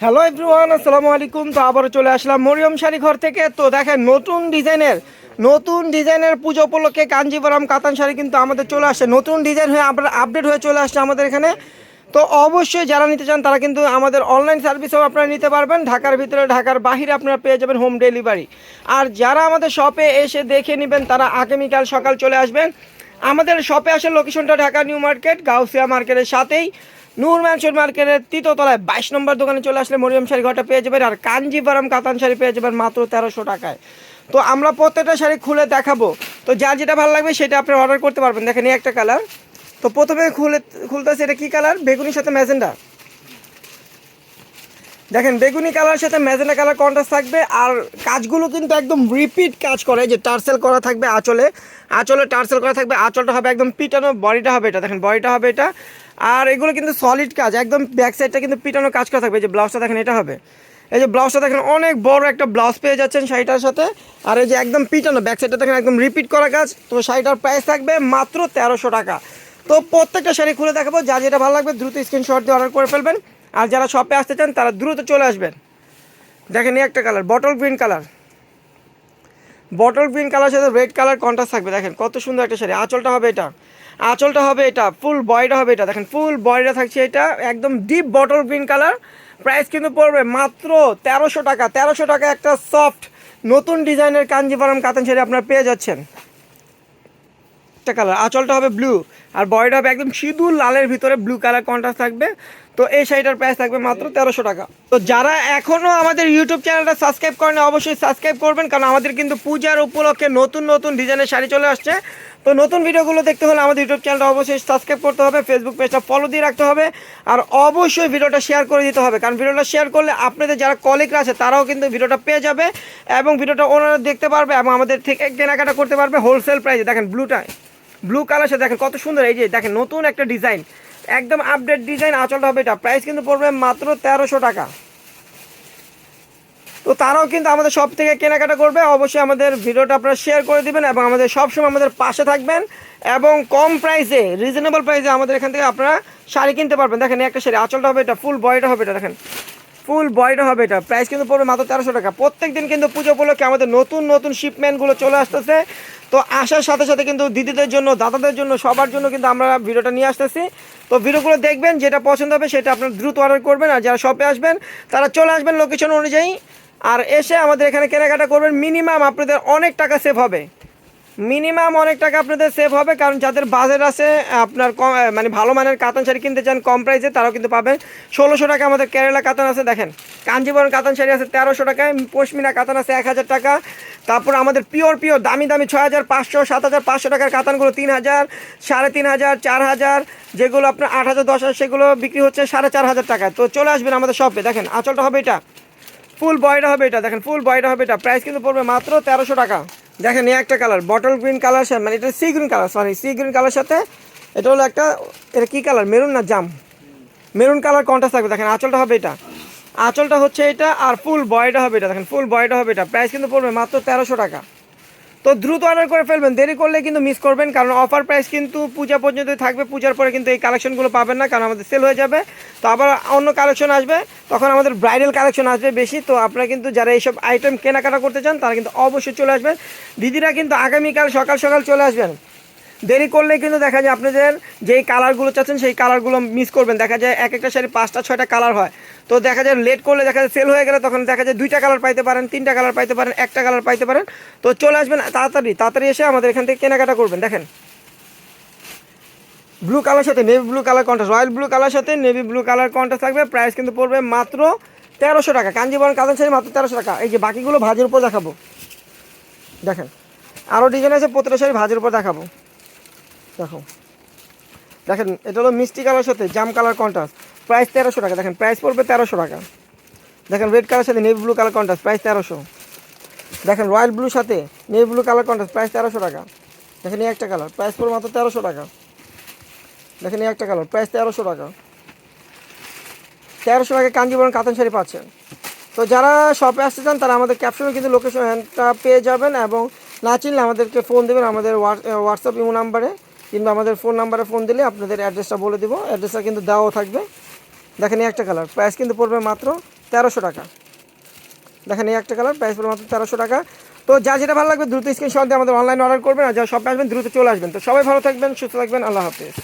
Hello everyone আসসালামু আলাইকুম। তো আবারও চলে আসলাম মরিয়ম শাড়ি ঘর থেকে। তো দেখেন, নতুন ডিজাইনের নতুন ডিজাইনের পুজো উপলক্ষে কাঞ্জিবরম কাতান শাড়ি কিন্তু আমাদের চলে আসছে। নতুন ডিজাইন হয়ে আপনার আপডেট হয়ে চলে আসছে আমাদের এখানে। তো অবশ্যই যারা নিতে চান, তারা কিন্তু আমাদের অনলাইন সার্ভিসেও আপনারা নিতে পারবেন। ঢাকার ভিতরে, ঢাকার বাহিরে আপনারা পেয়ে যাবেন হোম ডেলিভারি আর যারা আমাদের শপে এসে দেখে নেবেন, তারা আগামীকাল সকাল চলে আসবেন। আমাদের শপে আসার লোকেশনটা ঢাকা নিউ মার্কেট, গাউসিয়া মার্কেটের সাথেই। নূর ম্যানশন মার্কেটের তৃতীয়তলায় বাইশ নম্বর দোকানে চলে আসলে মরিয়ম শাড়ি ঘরটা পেয়ে যাবেন আর কাঞ্জিভারম কাতান শাড়ি পেয়ে যাবেন মাত্র তেরোশো টাকায়। তো আমরা প্রত্যেকটা শাড়ি খুলে দেখাবো। তো যার যেটা ভালো লাগবে সেটা আপনি অর্ডার করতে পারবেন। দেখেন এই একটা কালার তো প্রথমে খুলে, খুলতেছে এটা কী কালার বেগুনির সাথে ম্যাজেন্ডা। দেখেন, বেগুনি কালার সাথে ম্যাজেন্ডা কালার কন্ট্রাস্ট থাকবে আর কাজগুলো কিন্তু একদম রিপিট কাজ করে। যে টার্সেল করা থাকবে আঁচলে। আঁচলে টার্সেল করা থাকবে। আঁচলটা হবে একদম পিটানো বডিটা হবে এটা। দেখেন, বডিটা হবে এটা। আর এগুলো কিন্তু সলিড কাজ, একদম ব্যাক সাইডটা কিন্তু পিটানো কাজ করা থাকবে। যে ব্লাউজটা দেখেন, এটা হবে। এই যে ব্লাউজটা দেখেন, অনেক বড় একটা ব্লাউজ পেয়ে যাচ্ছেন শাড়িটার সাথে। আর এই যে একদম পিটানো ব্যাক সাইডটা দেখেন, একদম রিপিট করা কাজ। তো শাড়িটার প্রাইস থাকবে মাত্র তেরোশো টাকা। তো প্রত্যেকটা শাড়ি খুলে দেখাবো যা যেটা ভালো লাগবে দ্রুত স্ক্রিনশট দিয়ে অর্ডার করে ফেলবেন। আর যারা শপে আসতে চান, তারা দ্রুত চলে আসবেন। দেখেন এই একটা colour bottle green colour bottle green colour সাথে রেড কালার কন্ট্রাস্ট থাকবে, দেখেন, কত সুন্দর একটা শাড়ি। আঁচলটা হবে এটা। আঁচলটা হবে এটা ফুল বয়টা হবে এটা। দেখেন ফুল বয়টা থাকছে এটা, একদম deep bottle green colour price কিন্তু পড়বে মাত্র তেরোশো টাকা। তেরোশো টাকা একটা সফট নতুন ডিজাইনের কাঞ্জিভারম কাতান শাড়ি আপনারা পেয়ে যাচ্ছেন। একটা কালার আঁচলটা হবে ব্লু আর বয়টা হবে একদম সিঁদুর লালের ভিতরে ব্লু কালার কন্ট্রাস্ট থাকবে। তো এই শাড়িটার প্রাইস থাকবে মাত্র তেরোশো টাকা। তো যারা এখনও আমাদের ইউটিউব চ্যানেলটা সাবস্ক্রাইব করেন অবশ্যই সাবস্ক্রাইব করবেন। কারণ আমাদের কিন্তু পূজার উপলক্ষে নতুন নতুন ডিজাইনের শাড়ি চলে আসছে। তো নতুন ভিডিওগুলো দেখতে হলে আমাদের ইউটিউব চ্যানেলটা অবশ্যই সাবস্ক্রাইব করতে হবে ফেসবুক পেজটা ফলো দিয়ে রাখতে হবে, আর অবশ্যই ভিডিওটা শেয়ার করে দিতে হবে। কারণ ভিডিওটা শেয়ার করলে আপনাদের যারা কলিগরা আছে, তারাও কিন্তু ভিডিওটা পেয়ে যাবে এবং ভিডিওটা ওনারা দেখতে পারবে এবং আমাদের থেকে কেনাকাটা করতে পারবে হোলসেল প্রাইসে দেখেন ব্লুটায় ব্লু কালার সাথে দেখেন কত সুন্দর, এই যে দেখেন নতুন একটা ডিজাইন একদম আপডেট ডিজাইন আচলটা হবে এটা। প্রাইস কিন্তু পড়বে মাত্র তেরোশো টাকা। তারাও কিন্তু আমাদের সব থেকে কেনাকাটা করবে। অবশ্যই আমাদের ভিডিওটা আপনারা শেয়ার করে দিবেন এবং আমাদের সবসময় আমাদের পাশে থাকবেন এবং কম প্রাইসে রিজনেবল প্রাইসে আমাদের এখান থেকে আপনারা শাড়ি কিনতে পারবেন। দেখেন একটা শাড়ি, আঁচলটা হবে এটা ফুল বয়টা হবে এটা, দেখেন। ফুল বয়টা হবে এটা। প্রাইস কিন্তু পড়বে মাত্র তেরোশো টাকা। প্রত্যেক দিন কিন্তু পুজো উপলক্ষে আমাদের নতুন নতুন শিপমেন্টগুলো চলে আসতেছে। তো আসার সাথে সাথে কিন্তু দিদিদের জন্য, দাদাদের জন্য, সবার জন্য কিন্তু আমরা ভিডিওটা নিয়ে আসতেছি। তো ভিডিওগুলো দেখবেন, যেটা পছন্দ হবে সেটা আপনার দ্রুত অর্ডার করবেন। আর যারা শপে আসবেন, তারা চলে আসবেন লোকেশন অনুযায়ী। আর এসে আমাদের এখানে কেনাকাটা করবেন। মিনিমাম আপনাদের অনেক টাকা সেভ হবে। মিনিমাম অনেক টাকা আপনাদের সেভ হবে, কারণ যাদের বাজেট আছে, আপনার কম মানে ভালো মানের কাতান শাড়ি কিনতে চান, কম প্রাইসে তারাও কিন্তু পাবেন। ষোলোশো টাকা আমাদের কেরালা কাতান আছে, দেখেন। কাঞ্জিবরম কাতান শাড়ি আছে, তেরোশো টাকায়। পশমিনা কাতান আছে, এক হাজার টাকা। তারপর আমাদের পিওর পিওর দামি দামি ছয় হাজার, পাঁচশো, সাত হাজার, পাঁচশো টাকার কাতানগুলো তিন হাজার, সাড়ে তিন হাজার, চার হাজার, যেগুলো আপনার আট হাজার, দশ হাজার, সেগুলো বিক্রি হচ্ছে সাড়ে চার হাজার টাকায়। তো চলে আসবেন আমাদের শপে দেখেন, আঁচলটা হবে এটা। ফুল বয়টা হবে এটা। দেখেন ফুল বয়টা হবে এটা। প্রাইস কিন্তু পড়বে মাত্র তেরোশো টাকা। দেখেন, এই একটা কালার বটল গ্রিন কালার মানে এটা sea green colour sorry sea green colour সাথে এটা হলো একটা, এটা কী কালার মেরুন না জাম? মেরুন কালার কন্ট্রাস্ট থাকবে। দেখেন, আঁচলটা হবে এটা। আঁচলটা হচ্ছে এটা আর ফুল বয়টা হবে এটা। দেখেন ফুল বয়টা হবে এটা। প্রাইস কিন্তু পড়বে মাত্র তেরোশো টাকা। তো দ্রুত অর্ডার করে ফেলবেন। দেরি করলে কিন্তু মিস করবেন, কারণ অফার প্রাইস কিন্তু পূজা পর্যন্তই থাকবে। পূজার পরে কিন্তু এই কালেকশনগুলো পাবেন না, কারণ আমাদের সেল হয়ে যাবে। তো আবার অন্য কালেকশন আসবে, তখন আমাদের ব্রাইডাল কালেকশন আসবে বেশি। তো আপনারা কিন্তু যারা এইসব আইটেম কেনাকাটা করতে চান, তারা কিন্তু অবশ্যই চলে আসবেন। দিদিরা কিন্তু আগামীকাল সকাল সকাল চলে আসবেন। দেরি করলে কিন্তু দেখা যায় আপনাদের যেই কালারগুলো চাচ্ছেন, সেই কালারগুলো মিস করবেন। দেখা যায় এক একটা শাড়ি পাঁচটা, ছয়টা কালার হয়। তো দেখা যায় লেট করলে দেখা যায় সেল হয়ে গেলে তখন দেখা যায় দুইটা কালার পাইতে পারেন, তিনটা কালার পাইতে পারেন, একটা কালার পাইতে পারেন। তো চলে আসবেন তাড়াতাড়ি তাড়াতাড়ি এসে আমাদের এখান থেকে কেনাকাটা করবেন, দেখেন। ব্লু কালার সাথে navy blue colour contrast royal blue colour সাথে নেভি ব্লু কালার কন্ট্রাস্ট থাকবে প্রাইস কিন্তু পড়বে মাত্র তেরোশো টাকা। কাঞ্জিবরম কাতান শাড়ি মাত্র তেরোশো টাকা। এই যে বাকিগুলো ভাজের উপর দেখাবো। দেখেন আরও ডিজাইন আছে, প্রতিটা শাড়ি ভাজের উপর দেখাবো। দেখো। দেখেন, এটা হলো মিষ্টি কালার সাথে জাম কালার কন্ট্রাস্ট প্রাইস তেরোশো টাকা। দেখেন প্রাইস পড়বে তেরোশো টাকা। দেখেন রেড কালার সাথে navy blue colour contrast price তেরোশো। দেখেন রয়্যাল ব্লুর সাথে navy blue colour contrast price তেরোশো টাকা। দেখেন, এই একটা কালার প্রাইস পড়বে মাত্র তেরোশো টাকা। দেখেন, এই একটা কালার প্রাইস তেরোশো টাকা। তেরোশো টাকা কাঞ্জিবরম কাতান শাড়ি পাচ্ছেন। তো যারা শপে আসতে চান, তারা আমাদের ক্যাপশনে কিন্তু লোকেশনটা পেয়ে যাবেন এবং না চিনলে আমাদেরকে ফোন দেবেন আমাদের হোয়াটসঅ্যাপ ইমো নাম্বারে কিংবা আমাদের ফোন নাম্বারে ফোন দিলে আপনাদের অ্যাড্রেসটা বলে দেবো। অ্যাড্রেসটা কিন্তু দেওয়াও থাকবে। দেখেন এই একটা কালার প্রাইস কিন্তু পড়বে মাত্র তেরোশো টাকা। দেখেন এই একটা কালার প্রাইস পড়বে মাত্র তেরোশো টাকা। তো যা যেটা ভালো লাগবে, দ্রুত স্ক্রিনশট দিয়ে আমাদের অনলাইন অর্ডার করবেন, আর যা সব আসবেন, দ্রুত চলে আসবেন। তো সবাই ভালো থাকবেন, সুস্থ থাকবেন, আল্লাহ হাফিজ।